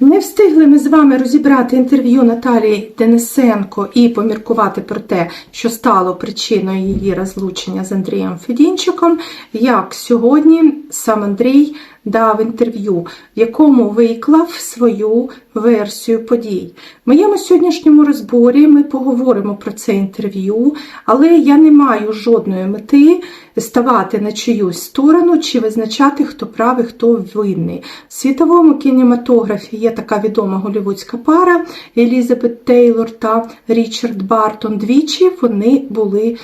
Не встигли ми з вами розібрати інтерв'ю Наталії Денисенко і поміркувати про те, що стало причиною її розлучення з Андрієм Федінчиком, як сьогодні сам Андрій дав інтерв'ю, в якому виклав свою версію подій. В моєму сьогоднішньому розборі ми поговоримо про це інтерв'ю, але я не маю жодної мети ставати на чиюсь сторону чи визначати, хто правий, хто винний. В світовому кінематографі є така відома голівудська пара Елізабет Тейлор та Річард Бартон. Двічі вони були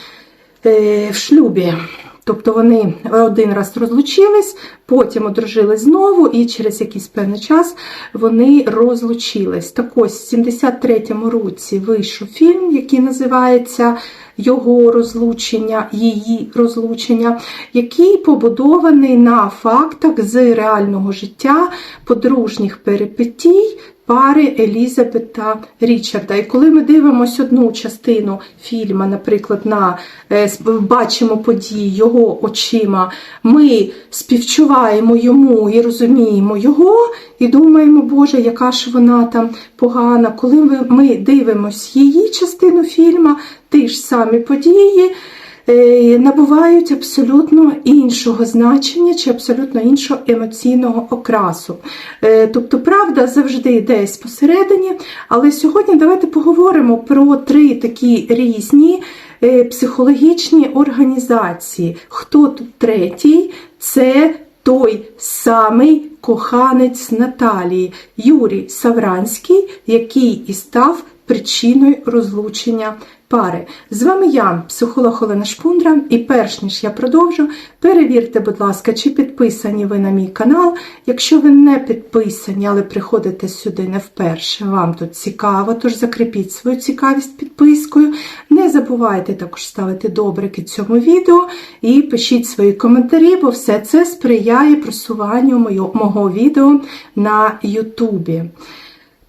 е, в шлюбі. Тобто вони один раз розлучились, потім одружились знову, і через якийсь певний час вони розлучились. Так ось в 73-му році вийшов фільм, який називається Його розлучення, її розлучення, який побудований на фактах з реального життя подружніх перипетій пари Елізабет та Річарда. І коли ми дивимося одну частину фільму, наприклад, на е, бачимо події його очима, ми співчуваємо йому і розуміємо його, і думаємо, Боже, яка ж вона там погана. Коли ми, дивимося її частину фільму, ті ж самі події. Е, Набувають абсолютно іншого значення чи абсолютно іншого емоційного окрасу. Е, Тобто, правда завжди десь посередині. Але сьогодні давайте поговоримо про три такі різні е, психологічні організації. Хто тут третій? Це той самий коханець Наталії Юрій Савранський, який і став причиною розлучення пари. З вами я, психолог Олена Шпундра, і перш ніж я продовжу, перевірте, будь ласка, чи підписані ви на мій канал. Якщо ви не підписані, але приходите сюди не вперше, вам тут цікаво, тож закріпіть свою цікавість підпискою. Не забувайте також ставити добрики цьому відео і пишіть свої коментарі, бо все це сприяє просуванню мого- відео на Ютубі.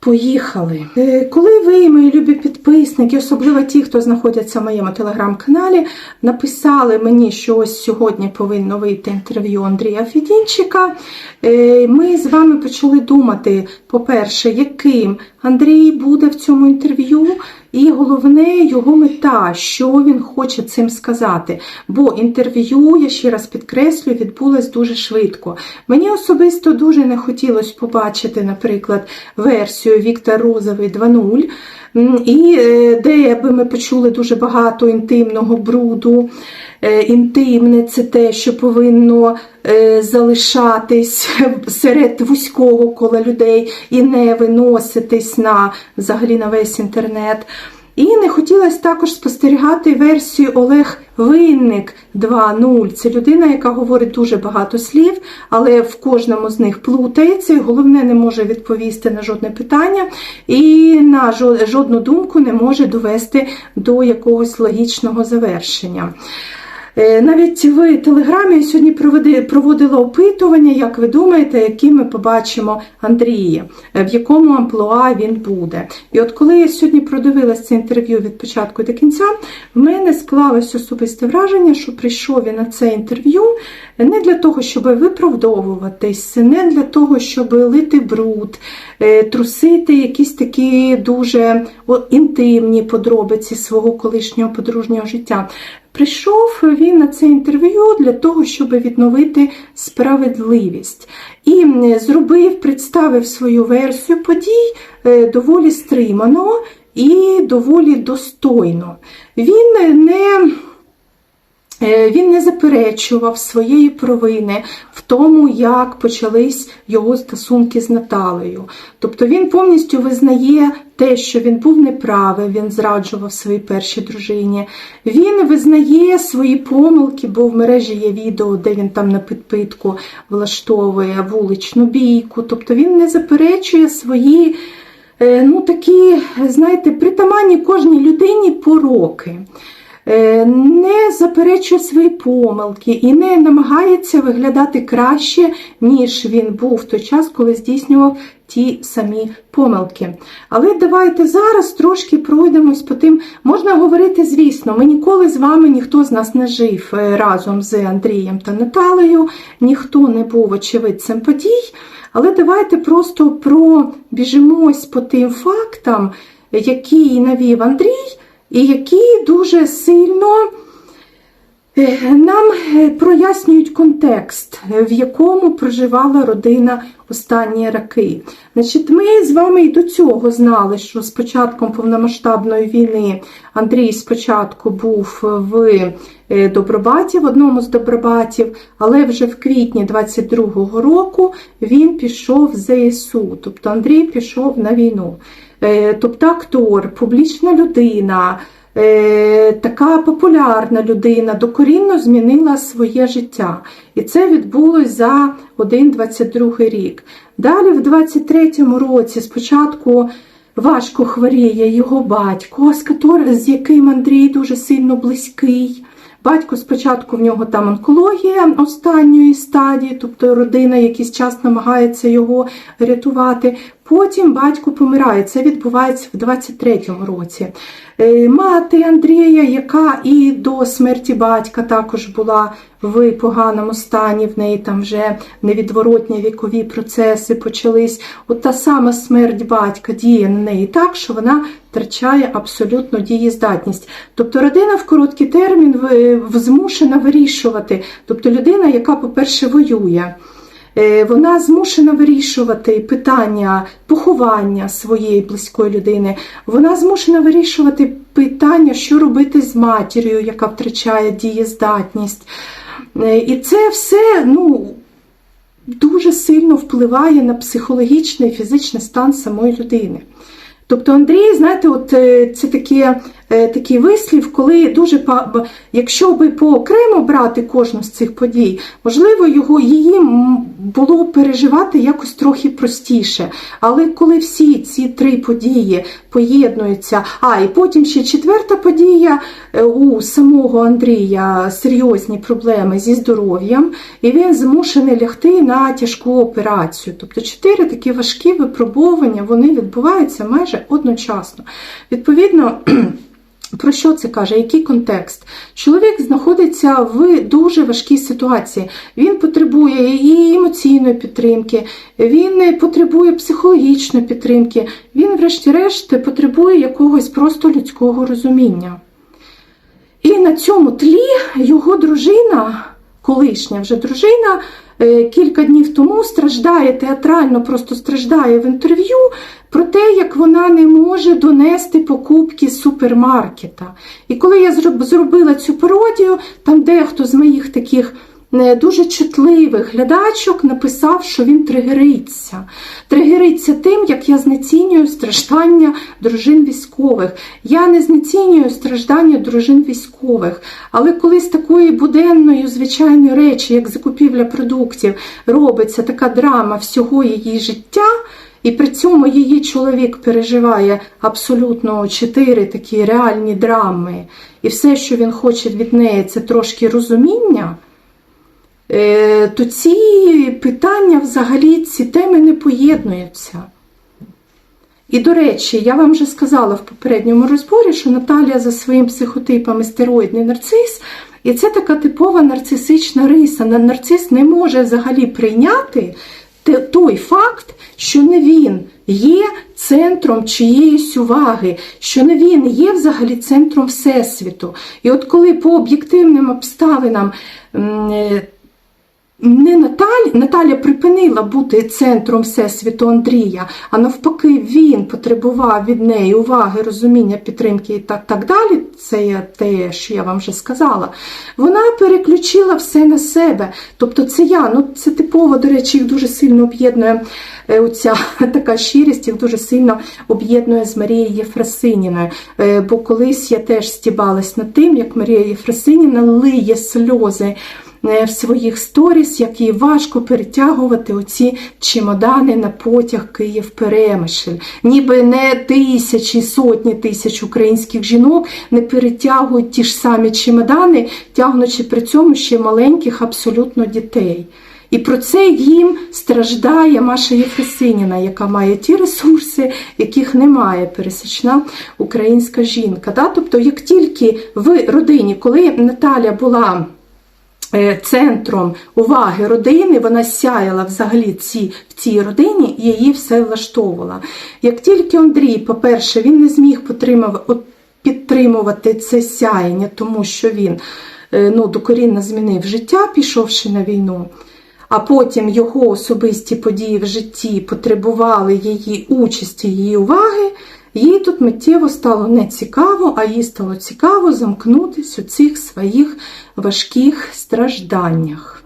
Поїхали. Е, Коли ви, мої любі підписники, особливо ті, хто знаходяться в моєму телеграм-каналі, написали мені, що ось сьогодні повинно вийти інтерв'ю Андрія Федінчика, е, ми з вами почали думати, по-перше, яким Андрій буде в цьому інтерв'ю, і головне його мета, що він хоче цим сказати. Бо інтерв'ю, я ще раз підкреслюю, відбулось дуже швидко. Мені особисто дуже не хотілося побачити, наприклад, версію Віктор Розовий 2.0, м, і е, де би ми почули дуже багато інтимного бруду. Е, Інтимне це те, що повинно е, залишатись серед вузького кола людей і не виноситись на взагалі на весь інтернет. І не хотілося також спостерігати версію Олег Винник 2.0. Це людина, яка говорить дуже багато слів, але в кожному з них плутається, і головне не може відповісти на жодне питання, і на жо- жодну думку не може довести до якогось логічного завершення. Е, Навіть в Телеграмі я сьогодні проводила опитування, як ви думаєте, яким ми побачимо Андрія, е, в якому амплуа він буде. І от коли я сьогодні продивилася це інтерв'ю від початку до кінця, в мене склалось особисте враження, що прийшов він на це інтерв'ю не для того, щоб виправдовуватись, не для того, щоб лити бруд, е, трусити якісь такі дуже інтимні подробиці свого колишнього подружнього життя. Прийшов він на це інтерв'ю для того, щоб відновити справедливість. І зробив, представив свою версію подій е, доволі стримано і доволі достойно. Він не Він не заперечував своєї провини в тому, як почались його стосунки з Наталею. Тобто він повністю визнає те, що він був неправий, він зраджував своїй першій дружині. Він визнає свої помилки, бо в мережі є відео, де він там на підпитку влаштовує вуличну бійку. Тобто він не заперечує свої. е, Ну, такі, знаєте, притаманні кожній людині пороки. Е, не заперечує свої помилки і не намагається виглядати краще, ніж він був в той час, коли здійснював ті самі помилки. Але давайте зараз трошки пройдемось по тим. Можна говорити, звісно, ми ніколи з вами ніхто з нас не жив е, разом з Андрієм та Наталею, ніхто не був очевидцем подій. Але давайте просто пробіжимось по тим фактам, які навів Андрій, і які дуже сильно. Е, Нам е, прояснюють контекст, е, в якому проживала родина останні роки. Значить, ми з вами і до цього знали, що з початком повномасштабної війни Андрій спочатку був в Добробаті, в одному з Добробатів, але вже в квітні 22-го року він пішов в ЗСУ, тобто Андрій пішов на війну. Е, Тобто актор, публічна людина. Е, така популярна людина докорінно змінила своє життя. І це відбулось за 1-22 рік. Далі, в 23-му році, спочатку важко хворіє його батько, з яким Андрій дуже сильно близький. Батько спочатку в нього там онкологія останньої стадії, тобто родина якийсь час намагається його рятувати. Потім батько помирає. Це відбувається в 23-му році. Е, Мати Андрія, яка і до смерті батька також була в поганому стані, в неї там вже невідворотні вікові процеси почались. От та сама смерть батька діє на неї так, що вона втрачає абсолютно дієздатність. Тобто родина в короткий термін в- в- змушена вирішувати. Тобто людина, яка, по-перше, воює. Е, Вона змушена вирішувати питання поховання своєї близької людини. Вона змушена вирішувати питання, що робити з матір'ю, яка втрачає дієздатність. Е, І це все ну, дуже сильно впливає на психологічний і фізичний стан самої людини. Тобто Андрій, знаєте, от е, це таке, е, такий вислів, коли дуже якщо би поокремо брати кожну з цих подій, можливо, його її було переживати якось трохи простіше. Але коли всі ці три події поєднуються, а і потім ще четверта подія е, у самого Андрія серйозні проблеми зі здоров'ям, і він змушений лягти на тяжку операцію. Тобто чотири такі важкі випробування вони відбуваються майже одночасно. Відповідно. Про що це каже? Який контекст? Чоловік знаходиться в дуже важкій ситуації. Він потребує і емоційної підтримки, він потребує психологічної підтримки, він, врешті-решт, потребує якогось просто людського розуміння. І на цьому тлі його дружина, колишня вже дружина, е, кілька днів тому страждає театрально, просто страждає в інтерв'ю про те, як вона не може донести покупки з супермаркета. І коли я зробила цю пародію, там дехто з моїх таких дуже чутливих глядачок написав, що він тригериться. Тригериться тим, як я знецінюю страждання дружин військових. Я не знецінюю страждання дружин військових, але коли з такої буденної, звичайної речі, як закупівля продуктів, робиться така драма всього її життя. І при цьому її чоловік переживає абсолютно чотири такі реальні драми, і все, що він хоче від неї, це трошки розуміння, е, то ці питання взагалі, ці теми не поєднуються. І, до речі, я вам вже сказала в попередньому розборі, що Наталія за своїм психотипом стероїдний нарцис, і це така типова нарцисична риса. Нарцис не може взагалі прийняти той факт, що не він є центром чиєїсь уваги, що не він є взагалі центром Всесвіту. І от коли по об'єктивним обставинам е, не Наталі, Наталя припинила бути центром Всесвіту Андрія, а навпаки, він потребував від неї уваги, розуміння, підтримки і так, так далі. Це я те, що я вам вже сказала. Вона переключила все на себе. Тобто це я, ну це типово, до речі, їх дуже сильно об'єднує е, оця така щирість, їх дуже сильно об'єднує з Марією Єфросиніною. Е, Бо колись я теж стібалась над тим, як Марія Єфросиніна лиє сльози е, в своїх сторіс, як їй важко перетягувати оці чемодани на потяг Київ Перемишль. Ніби не тисячі, сотні тисяч українських жінок не перетягують ті ж самі чемодани, тягнучи при цьому ще маленьких абсолютно дітей. І про це їм страждає Маша Єфросиніна, яка має ті ресурси, яких не має пересічна українська жінка. Тобто, як тільки в родині, коли Наталя була е, центром уваги родини, вона сяяла взагалі ці, в цій родині, і її все влаштовувала. Як тільки Андрій, по-перше, він не зміг підтримувати це сяєння, тому що він е, ну, докорінно змінив життя, пішовши на війну. А потім його особисті події в житті потребували її участі, її уваги. Їй тут миттєво стало не цікаво, а їй стало цікаво замкнутися у цих своїх важких стражданнях.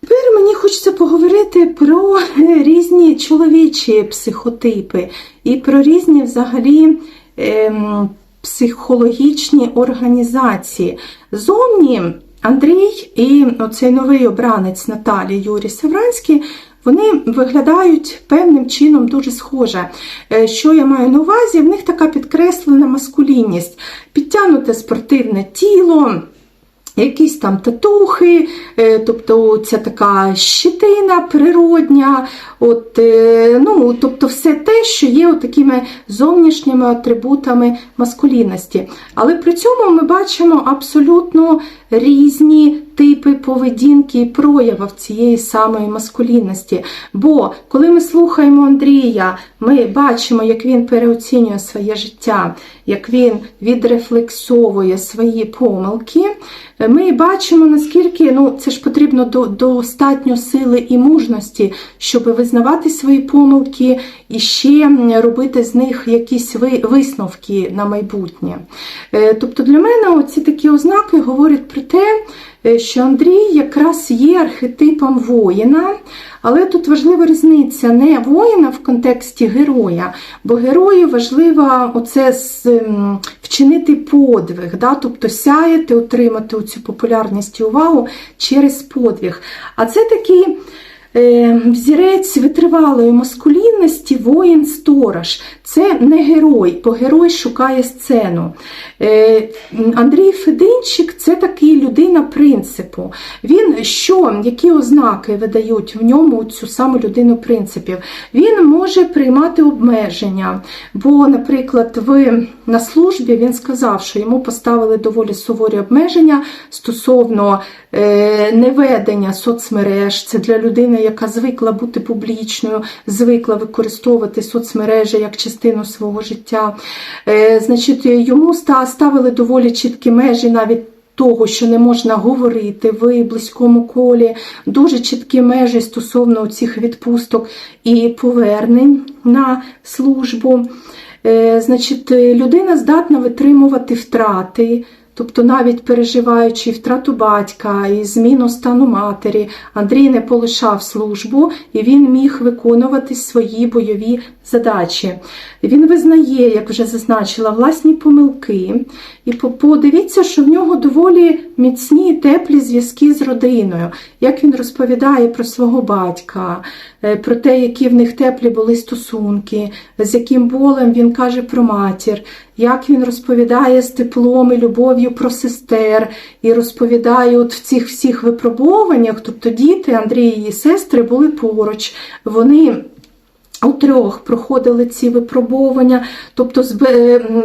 Тепер мені хочеться поговорити про різні чоловічі психотипи і про різні взагалі ем, психологічні організації. Зовні Андрій і оцей новий обранець Наталі Юрій Савранський. Вони виглядають певним чином дуже схоже. Е, Що я маю на увазі? В них така підкреслена маскулінність, підтягнуте спортивне тіло, якісь там татухи, е, тобто ця така щитина природня, от, е, ну, тобто все те, що є такими зовнішніми атрибутами маскулінності. Але при цьому ми бачимо абсолютно різні типи поведінки і проявів цієї самої маскулінності. Бо коли ми слухаємо Андрія, ми бачимо, як він переоцінює своє життя, як він відрефлексовує свої помилки. Ми бачимо, наскільки ну, це ж потрібно до, достатньо сили і мужності, щоб визнавати свої помилки і ще робити з них якісь висновки на майбутнє. Е, Тобто для мене оці такі ознаки говорять про те, е, що Андрій якраз є архетипом воїна, але тут важлива різниця не воїна в контексті героя, бо герою важливо оце вчинити подвиг, да? тобто сяяти, отримати цю популярність і увагу через подвиг. А це такий взірець витривалої маскулінності воїн-сторож. Це не герой, бо герой шукає сцену. Е, Андрій Фединчик це такий людина принципу. Він що, які ознаки видають в ньому цю саму людину принципів? Він може приймати обмеження, бо, наприклад, ви на службі він сказав, що йому поставили доволі суворі обмеження стосовно е, неведення соцмереж. Це для людини, яка звикла бути публічною, звикла використовувати соцмережі як частину свого життя. Е, значить, йому ставили доволі чіткі межі навіть. Того, що не можна говорити в близькому колі, дуже чіткі межі стосовно цих відпусток і повернень на службу. Е, Значить, людина здатна витримувати втрати, тобто навіть переживаючи втрату батька і зміну стану матері, Андрій не полишав службу і він міг виконувати свої бойові задачі. Він визнає, як вже зазначила, власні помилки. І подивіться, що в нього доволі міцні і теплі зв'язки з родиною. Як він розповідає про свого батька, е, про те, які в них теплі були стосунки, з яким болем він каже про матір, як він розповідає з теплом і любов'ю про сестер, і розповідає от в цих всіх випробуваннях, тобто діти Андрій і сестри були поруч. Вони Утрьох проходили ці випробування, тобто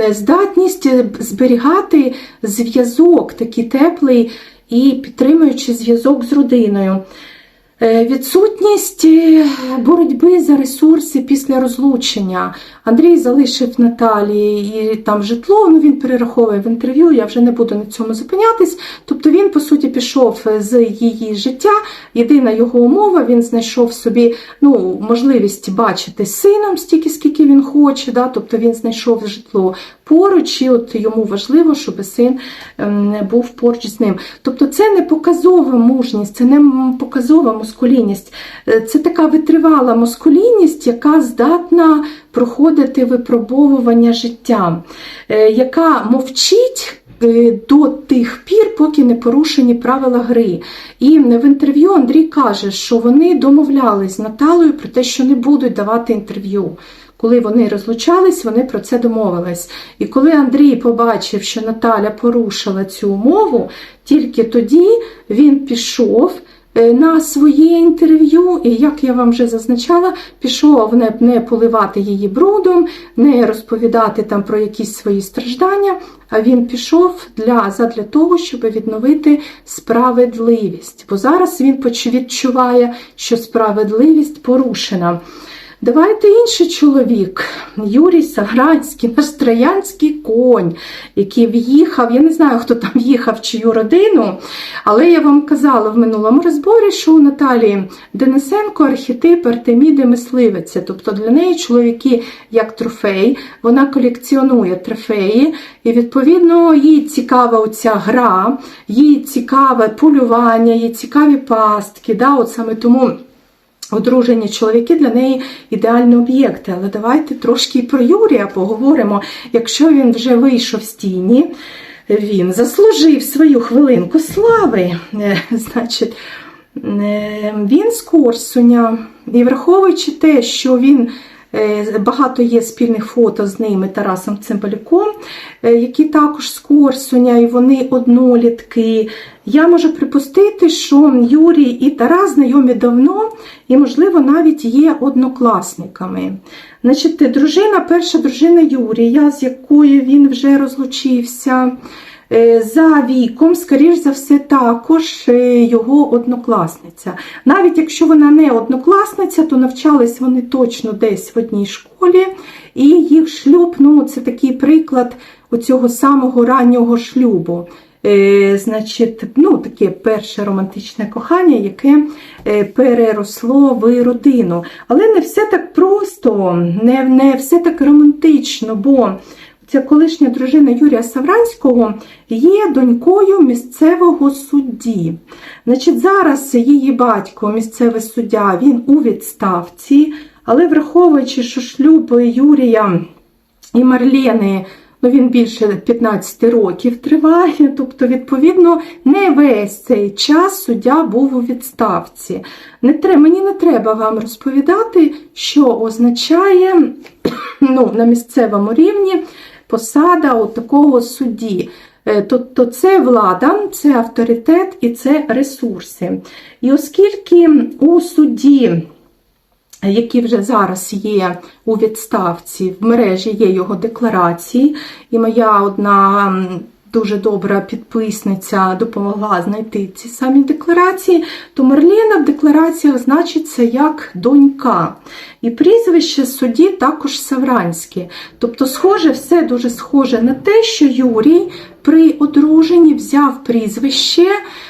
здатність е, зберігати зв'язок такий теплий і підтримуючи зв'язок з родиною. Е, Відсутність е, боротьби за ресурси після розлучення. Андрій залишив Наталії і там житло, ну він перераховує в інтерв'ю, я вже не буду на цьому зупинятись. Тобто він, по суті, пішов з її життя. Єдина його умова, він знайшов собі ну, можливість бачити сином стільки, скільки він хоче. Да? Тобто він знайшов житло поруч, і от йому важливо, щоб син ем, був поруч з ним. Тобто це не показова мужність, це не показова мускулінність. Е, Це така витривала мускулінність, яка здатна проходити випробовування життя, е, яка мовчить. е, До тих пір, поки не порушені правила гри. І в інтерв'ю Андрій каже, що вони домовлялись з Наталою про те, що не будуть давати інтерв'ю. Коли вони розлучались, вони про це домовились. І коли Андрій побачив, що Наталя порушила цю умову, тільки тоді він пішов на своє інтерв'ю, і як я вам вже зазначала, пішов не, не поливати її брудом, не розповідати там про якісь свої страждання. А він пішов для, задля того, щоб відновити справедливість. Бо зараз він відчуває, що справедливість порушена. Давайте інший чоловік, Юрій Сагранський, наш троянський конь, який в'їхав, я не знаю, хто там в'їхав чию родину, але я вам казала в минулому розборі, що у Наталії Денисенко архетип Артеміди мисливиця. Тобто для неї чоловіки як трофей, вона колекціонує трофеї, і відповідно їй цікава оця гра, їй цікаве полювання, їй цікаві пастки. Да? От саме тому. Одружені чоловіки для неї ідеальні об'єкти. Але давайте трошки і про Юрія поговоримо. Якщо він вже вийшов з тіні, він заслужив свою хвилинку слави. Е, Значить, е, він з Корсуня, і враховуючи те, що він багато є спільних фото з ними Тарасом Цимбалюком, е, які також з Корсуня, і вони однолітки. Я можу припустити, що Юрій і Тарас знайомі давно і, можливо, навіть є однокласниками. Значить, дружина, перша дружина Юрія, з якою він вже розлучився. Е, За віком, скоріш за все, також е, його однокласниця. Навіть якщо вона не однокласниця, то навчались вони точно десь в одній школі, і їх шлюб ну, це такий приклад оцього самого раннього шлюбу. Е, значить, ну, таке перше романтичне кохання, яке переросло в родину. Але не все так просто, не, не все так романтично, бо ця колишня дружина Юрія Савранського є донькою місцевого судді. Значить, зараз її батько, місцевий суддя, він у відставці, але враховуючи, що шлюб Юрія і Марлени ну, він більше 15 років триває, тобто, відповідно, не весь цей час суддя був у відставці. Не треба, мені не треба вам розповідати, що означає ну, на місцевому рівні посада от такого судді. Тобто це влада, це авторитет і це ресурси. І оскільки у судді які вже зараз є у відставці, в мережі є його декларації, і моя одна дуже добра підписниця допомогла знайти ці самі декларації, то Мерліна в деклараціях значиться як донька. І прізвище судді також Савранське. Тобто, схоже, все дуже схоже на те, що Юрій при одруженні взяв прізвище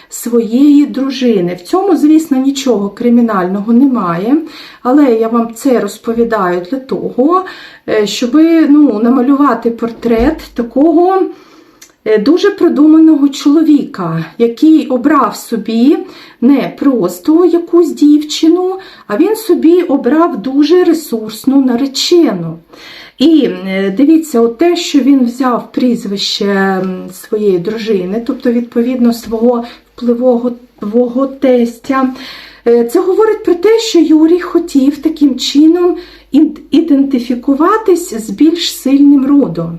своєї дружини. В цьому, звісно, нічого кримінального немає, але я вам це розповідаю для того, е, щоб ну, намалювати портрет такого дуже продуманого чоловіка, який обрав собі не просто якусь дівчину, а він собі обрав дуже ресурсну наречену. І е, дивіться, от те, що він взяв прізвище своєї дружини, тобто, відповідно, свого впливового тестя. Е, Це говорить про те, що Юрій хотів таким чином ідентифікуватись з більш сильним родом.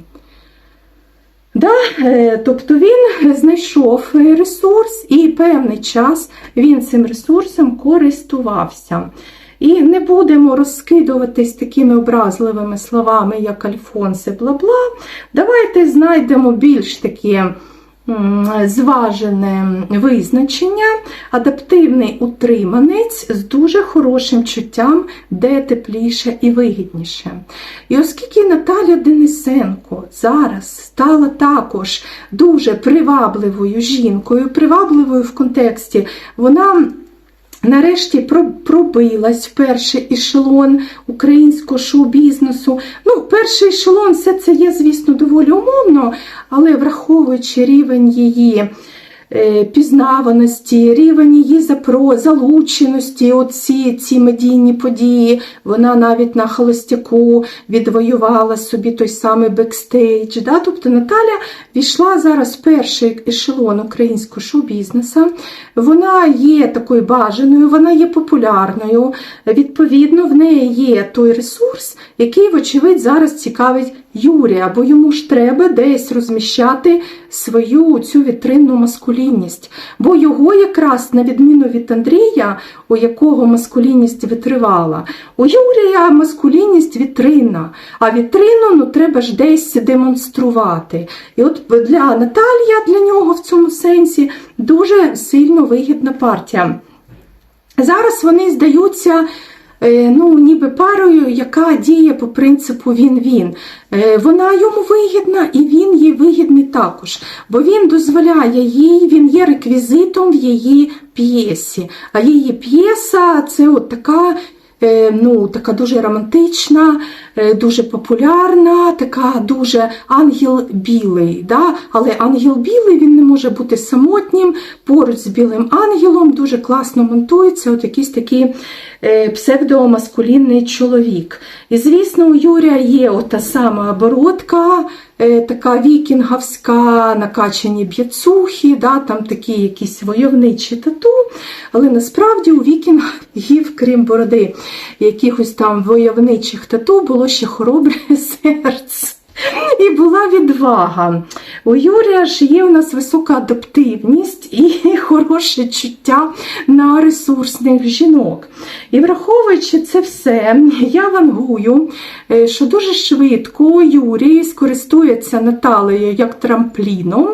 Да, е, тобто він знайшов ресурс і певний час він цим ресурсом користувався. І не будемо розкидуватись такими образливими словами, як Альфонси, бла-бла. Давайте знайдемо більш таке м, зважене визначення, адаптивний утриманець з дуже хорошим чуттям, де тепліше і вигідніше. І оскільки Наталя Денисенко зараз стала також дуже привабливою жінкою, привабливою в контексті, вона нарешті про- пробилась перший ешелон українського шоу-бізнесу. Ну, перший ешелон, все це є, звісно, доволі умовно, але враховуючи рівень її пізнаваності, рівень її запро, залученості, оці ці медійні події. Вона навіть на холостяку відвоювала собі той самий бекстейдж. Да? Тобто Наталя війшла зараз в перший ешелон українського шоу-бізнесу. Вона є такою бажаною, вона є популярною. Відповідно, в неї є той ресурс, який, вочевидь, зараз цікавить Юрія, бо йому ж треба десь розміщати свою цю вітринну маскулінність. Бо його якраз, на відміну від Андрія, у якого маскулінність витривала, у Юрія маскулінність вітринна, а вітрину ну, треба ж десь демонструвати. І от для Наталія, для нього в цьому сенсі дуже сильно вигідна партія. Зараз вони здаються. Е, Ну, ніби парою, яка діє по принципу він-він. Е, Вона йому вигідна і він їй вигідний також, бо він дозволяє їй, він є реквізитом в її п'єсі. А її п'єса це от така. е, Ну, така дуже романтична, дуже популярна, така дуже ангел білий. Да? Але ангел білий він не може бути самотнім. Поруч з білим ангелом дуже класно монтується от якийсь такий е, псевдомаскулінний чоловік. І, звісно, у Юрія є ота сама оборотка, е, така вікінговська, накачані б'яцухи, да, там такі якісь войовничі тату. Але насправді у вікінгів, крім бороди, якихось там войовничих тату, було ще хоробре серце. І була відвага. У Юрія ж є у нас висока адаптивність і хороше чуття на ресурсних жінок. І враховуючи це все, я вангую, е, що дуже швидко Юрій скористується Наталею як трампліном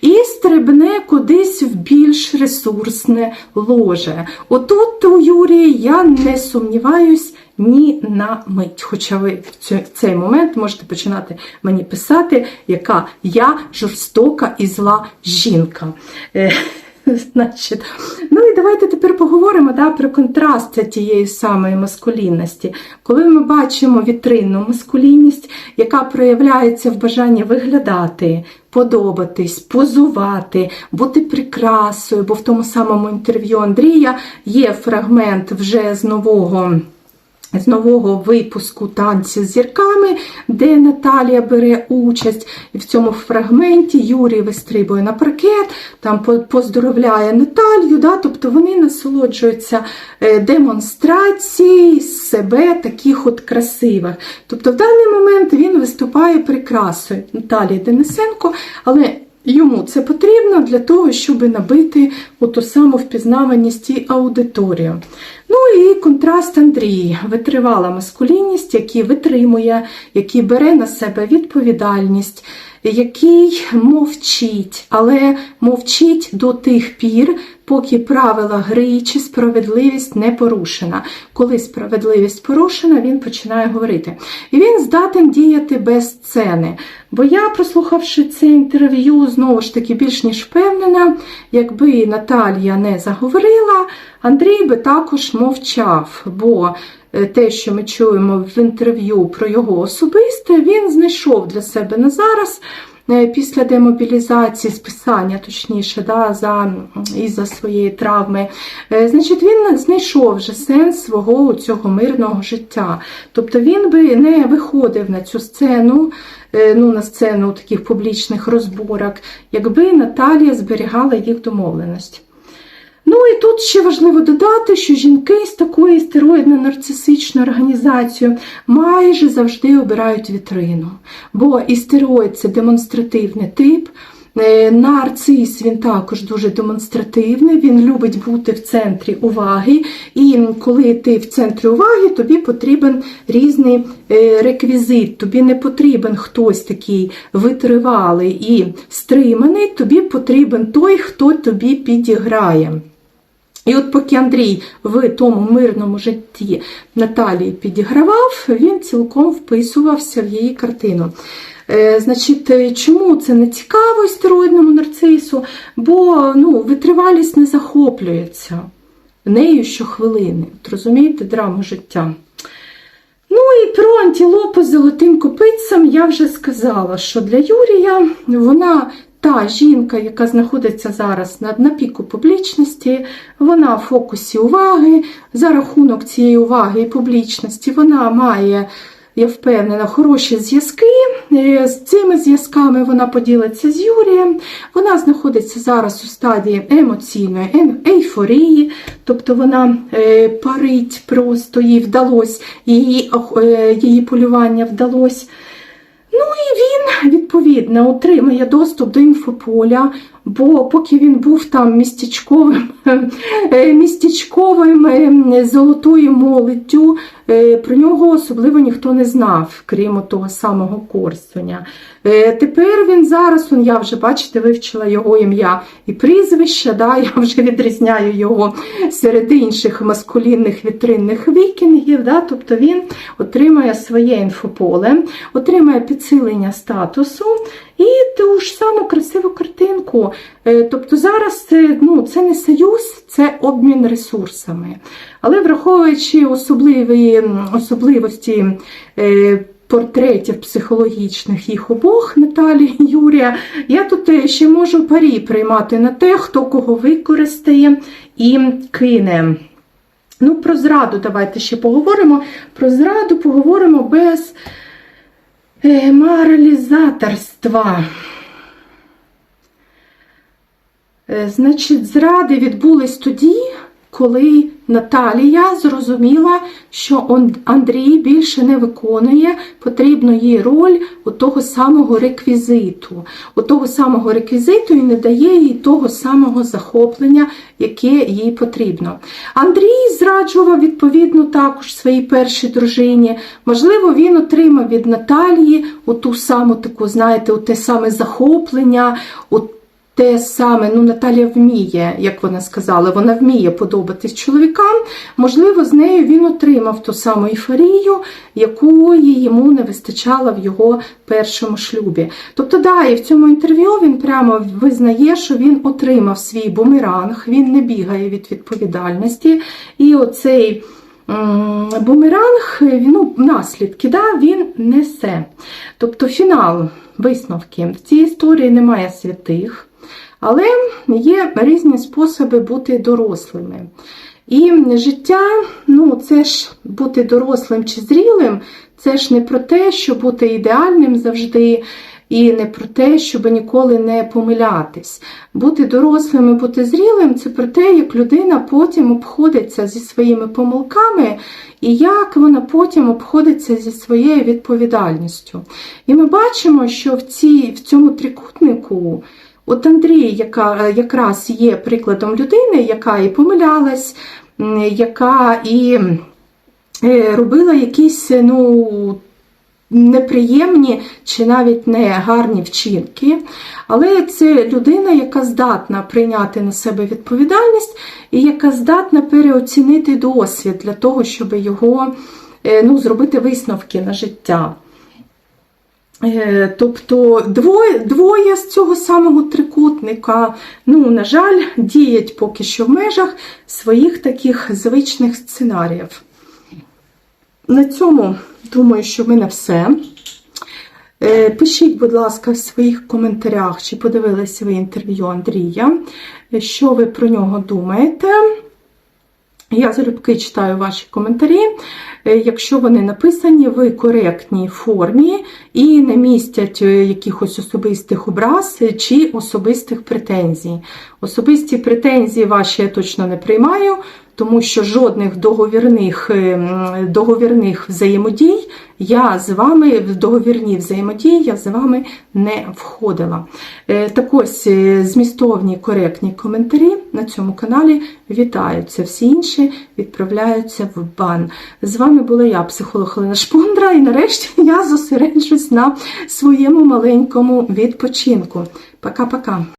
і стрибне кудись в більш ресурсне ложе. Отут у Юрії я не сумніваюсь ні на мить. Хоча ви в цей момент можете починати мені писати, яка я жорстока і зла жінка. Е, Значить, ну і давайте тепер поговоримо да, про контраст тієї самої маскулінності. Коли ми бачимо вітринну маскулінність, яка проявляється в бажанні виглядати, подобатись, позувати, бути прикрасою, бо в тому самому інтерв'ю Андрія є фрагмент вже з нового. З нового випуску танці з зірками, де Наталія бере участь, в цьому фрагменті Юрій вистрибує на паркет, там поздоровляє Наталію, да, тобто вони насолоджуються е, демонстрацією себе таких от красивих. Тобто в даний момент він виступає прикрасою Наталії Денисенко, але Йому це потрібно для того, щоб набити оту саму впізнаваність і аудиторію. Ну і контраст Андрій, витривала маскулінність, який витримує, який бере на себе відповідальність, який мовчить, але мовчить до тих пір, поки правила гри чи справедливість не порушена. Коли справедливість порушена, він починає говорити. І він здатен діяти без сцени. Бо я, прослухавши це інтерв'ю, знову ж таки більш ніж впевнена, якби Наталія не заговорила, Андрій би також мовчав. Бо е, те, що ми чуємо в інтерв'ю про його особисте, він знайшов для себе на зараз. е, Після демобілізації, списання, точніше, да, за, із-за своєї травми, Е, значить, він знайшов вже сенс свого цього мирного життя. Тобто він би не виходив на цю сцену, ну, на сцену таких публічних розборок, якби Наталія зберігала їх домовленість. Ну і тут ще важливо додати, що жінки з такою стероїдно-нарцисичною організацією майже завжди обирають вітрину. Бо істероїд це демонстративний тип. Е, Нарцис він також дуже демонстративний, він любить бути в центрі уваги. І коли ти в центрі уваги, тобі потрібен різний е, реквізит, тобі не потрібен хтось такий витривалий і стриманий, тобі потрібен той, хто тобі підіграє. І от поки Андрій в тому мирному житті Наталії підігравав, він цілком вписувався в її картину. Е, Значить, е, чому це не цікаво істероїдному нарцису? Бо ну, витривалість не захоплюється нею щохвилини. От Розумієте, драму життя. Ну і про антилопу з золотим копитцем я вже сказала, що для Юрія вона та жінка, яка знаходиться зараз на, на піку публічності, вона в фокусі уваги. За рахунок цієї уваги і публічності вона має, я впевнена, хороші зв'язки. Е, З цими зв'язками вона поділиться з Юрієм. Вона знаходиться зараз у стадії емоційної ем- ейфорії, тобто вона е, парить просто, їй вдалося, її, е, її полювання вдалося. Ну і він, відповідно, отримає доступ до інфополя, бо поки він був там містечковим, е, містечковим е, золотою молоддю, е, про нього особливо ніхто не знав, крім того самого Корсуня. Тепер він зараз, я вже, бачите, вивчила його ім'я і прізвище, да, я вже відрізняю його серед інших маскулінних вітринних вікінгів. Да, тобто він отримає своє інфополе, отримає підсилення статусу і ту ж саму красиву картинку. Е, Тобто зараз е, ну, це не союз, це обмін ресурсами. Але враховуючи особливі, особливості е, портретів психологічних їх обох Наталі і Юрія, я тут ще можу парі приймати на те, хто кого використає і кине. Ну, про зраду давайте ще поговоримо. Про зраду поговоримо без моралізаторства. Е, Значить, зради відбулись тоді, коли Наталія зрозуміла, що Андрій більше не виконує потрібну їй роль у того самого реквізиту, у того самого реквізиту і не дає їй того самого захоплення, яке їй потрібно. Андрій зраджував відповідно також своїй першій дружині. Можливо, він отримав від Наталії оту саму таку, знаєте, у те саме захоплення. у те саме, ну Наталія вміє, як вона сказала, вона вміє подобатись чоловікам. Можливо, з нею він отримав ту саму ейфорію, якої йому не вистачало в його першому шлюбі. Тобто, да, і в цьому інтерв'ю він прямо визнає, що він отримав свій бумеранг, він не бігає від відповідальності. І оцей бумеранг, ну, наслідки, да, він несе. Тобто фінал, висновки. В цій історії немає святих. Але є різні способи бути дорослими. І життя, ну це ж бути дорослим чи зрілим, це ж не про те, щоб бути ідеальним завжди, і не про те, щоб ніколи не помилятись. Бути дорослим і бути зрілим це про те, як людина потім обходиться зі своїми помилками, і як вона потім обходиться зі своєю відповідальністю. І ми бачимо, що в, цій, в цьому трикутнику. От Андрій, яка якраз є прикладом людини, яка і помилялась, яка і е, робила якісь ну, неприємні чи навіть не гарні вчинки. Але це людина, яка здатна прийняти на себе відповідальність і яка здатна переоцінити досвід для того, щоб його е, ну, зробити висновки на життя. Е, Тобто двоє, двоє з цього самого трикутника, ну, на жаль, діють поки що в межах своїх таких звичних сценаріїв. На цьому думаю, що в мене все. Е, Пишіть, будь ласка, в своїх коментарях, чи подивилися ви інтерв'ю Андрія, що ви про нього думаєте. Я залюбки читаю ваші коментарі, е, якщо вони написані в коректній формі і не містять е, якихось особистих образ чи особистих претензій. Особисті претензії ваші я точно не приймаю, тому що жодних договірних, е, договірних взаємодій я з вами в договірні взаємодії я з вами не входила. Е, Так ось е, змістовні коректні коментарі на цьому каналі вітаються. Всі інші відправляються в бан. З вами була я, психолог Олена Шпундра, і нарешті я зосереджусь на своєму маленькому відпочинку. Пока-пока.